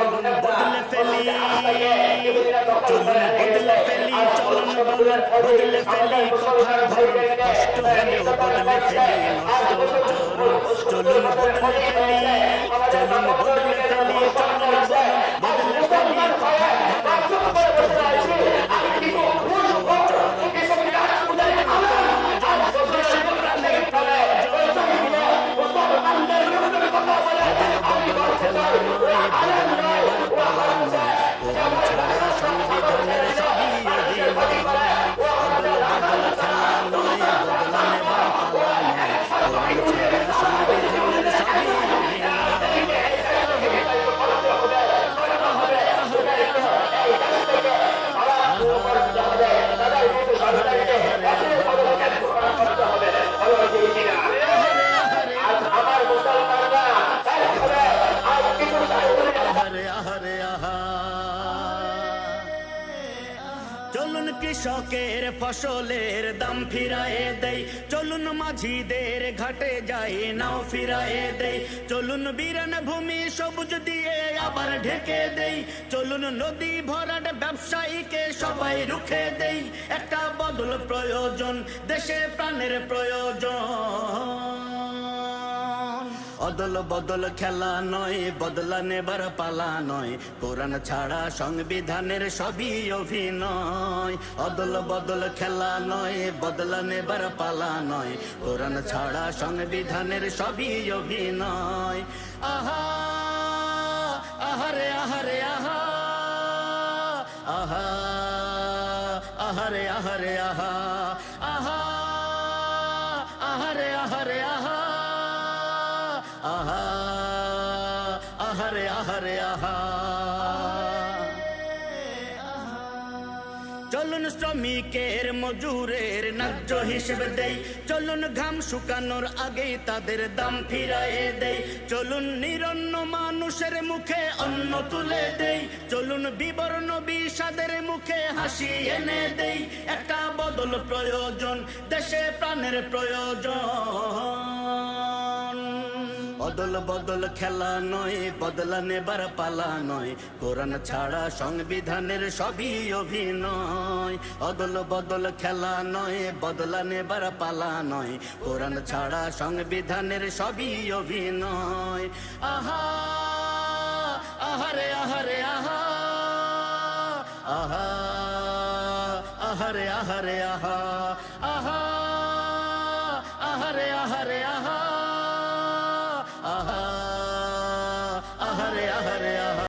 চলুন বদলে ফেলি চলুন বদলে ফেলি কষ্ট হলেও বদলে ফেলি নষ্ট কৃষকের ফসলের দাম ফিরায়ে দেই। চলুন মাঝিদের ঘাটে যাই, নাও ফিরায়ে দেই। চলুন বিরান ভূমি সবুজ দিয়ে আবার ঢেকে দেই। চলুন নদী ভরাট ব্যবসায়ীকে সবাই রুখে দেই। একটা বদল প্রয়োজন, দেশে প্রাণের প্রয়োজন। অদল বদল খেলা নয়, বদলা নেবার পালা নয়। কোরআন ছাড়া সংবিধানের সবই অভিনয়। অদল বদল খেলা নয়, বদলা নেবার পালা নয়। কোরআন ছাড়া সংবিধানের সবই অভিনয়। আহা, আহারে আহারে, আহা। আহা, আহারে আহারে, আহা। আহা, আহারে আহারে, আহা। চলুন শ্রমিকের মজুরের ন্যায্য হিসেবে দেই। চলুন ঘাম শুকানোর আগেই তাদের দাম ফিরায়ে দেই। চলুন নিরন্ন মানুষের মুখে অন্ন তুলে দেই। চলুন বিবর্ণ বিষাদের মুখে হাসি এনে দেই। একটা বদল প্রয়োজন, দেশে প্রাণের প্রয়োজন। অদল বদল খেলা নয়, বদলা নেবার পালা নয়। কোরআন ছাড়া সংবিধানের সবই অভিনয়। অদল বদল খেলা নয়, বদলা নেবার পালা নয়। কোরআন ছাড়া সংবিধানের সবই অভিনয়। আহা, আহারে আহারে, আহা। আহা, আহারে আহারে, আহা। আহা, আহারে আহারে, আহা।